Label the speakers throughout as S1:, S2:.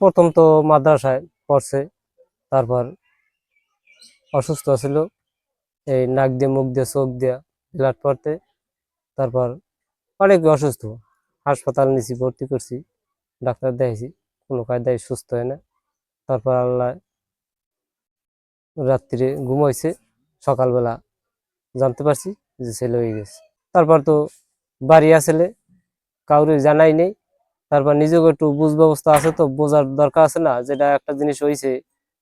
S1: প্রথম তো মাদ্রাসায় পড়ছে, তারপর অসুস্থ ছিল। এই নাক দিয়ে, মুখ দিয়ে, চোখ দিয়ে ব্লাড পড়তে, তারপর অনেক অসুস্থ। হাসপাতাল নিছি, ভর্তি করছি, ডাক্তার দেখাইছি, কোনো কায়দায় সুস্থ হয় না। তারপর আল্লাহ রাত্রিরে ঘুমাইছে সকালবেলা জানতে পারছি যে ছেলে হয়ে গেছে। তারপর তো বাড়ি আসলে কাউরে জানাই নেই তারপর নিজেকে একটু বুঝ ব্যবস্থা আছে তো, বোঝার দরকার আছে না, যেটা একটা জিনিস হয়েছে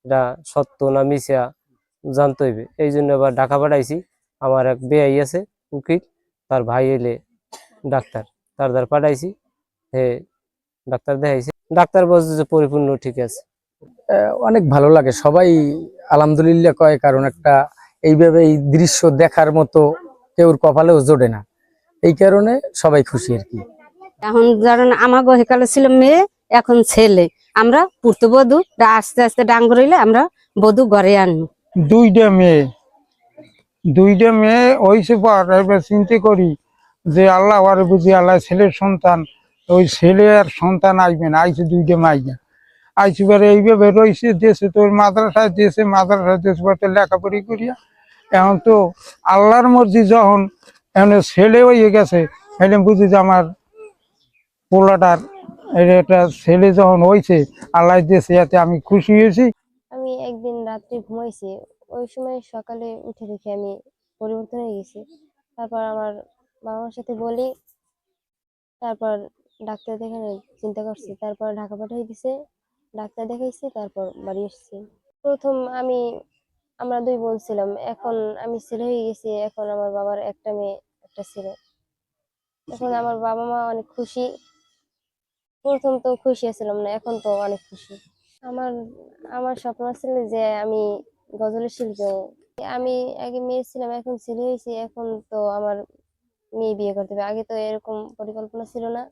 S1: এটা সত্য না মিশা জানতে হইবে। এই জন্য আবার ঢাকা পাঠাইছি। আমার এক বেআই আছে, উকিল, তার ভাই এলে ডাক্তার। তার দ্বার পাঠাইছি, হে ডাক্তার দেখাইছে। ডাক্তার বলছে যে পরিপূর্ণ ঠিক আছে।
S2: অনেক ভালো লাগে। সবাই আলহামদুলিল্লাহ কয়, কারণ একটা এইভাবে এই দৃশ্য দেখার মতো কেউর কপালেও জোটে না। এই কারণে সবাই খুশি আর কি।
S3: এখন ধরেন আমার গহিকালে ছিল মেয়ে, এখন ছেলে। আমরা পুর্ত বধু আস্তে আস্তে ডাঙ্গর হইলে আমরা বধু ঘরে আনব
S4: দুইটা মেয়ে। দুইটা মেয়ে হয়েছে পর এবার চিন্তা করি যে আল্লাহ আর বুঝি আল্লাহ ছেলের সন্তান ওই ছেলে আর সন্তান আসবে না, আইছে দুইটা মাইয়া। আইসি বারে এইভাবে রয়েছে দেশে তোর মাদ্রাসায় দেশে মাদ্রাসায় দেশে পড়তে লেখাপড়ি করিয়া। এখন তো আল্লাহর মর্জি যখন, এখন ছেলে হয়ে গেছে এখন বুঝি যে আমার পোলাটার একটা ছেলে যখন হয়েছে আল্লাহ দেশে এতে আমি খুশি হয়েছি।
S5: আমি একদিন রাত্রে ঘুমাইছি, ওই সময় সকালে উঠে দেখি আমি পরিবর্তন হয়ে গেছি। তারপর আমার বাবা মার সাথে বলি, তারপর ডাক্তার দেখানো চিন্তা করছি, তারপর ঢাকা পাঠিয়ে দিছে, ডাক্তার দেখাইছি, তারপর বাড়ি এসেছি প্রথম আমি, আমরা দুই বোন ছিলাম, এখন আমি ছেলে হয়ে গেছি, এখন আমার বাবার একটা মেয়ে, একটা ছেলে। এখন আমার বাবা মা অনেক খুশি। প্রথম তো খুশি ছিলাম না, এখন তো অনেক খুশি। আমার আমার স্বপ্ন ছিল যে আমি গজলের শিল্পী আমি আগে মেয়ে ছিলাম, এখন ছেলে হয়েছি, এখন তো আমার মেয়ে বিয়ে করতে হবে। আগে তো এরকম পরিকল্পনা ছিল না।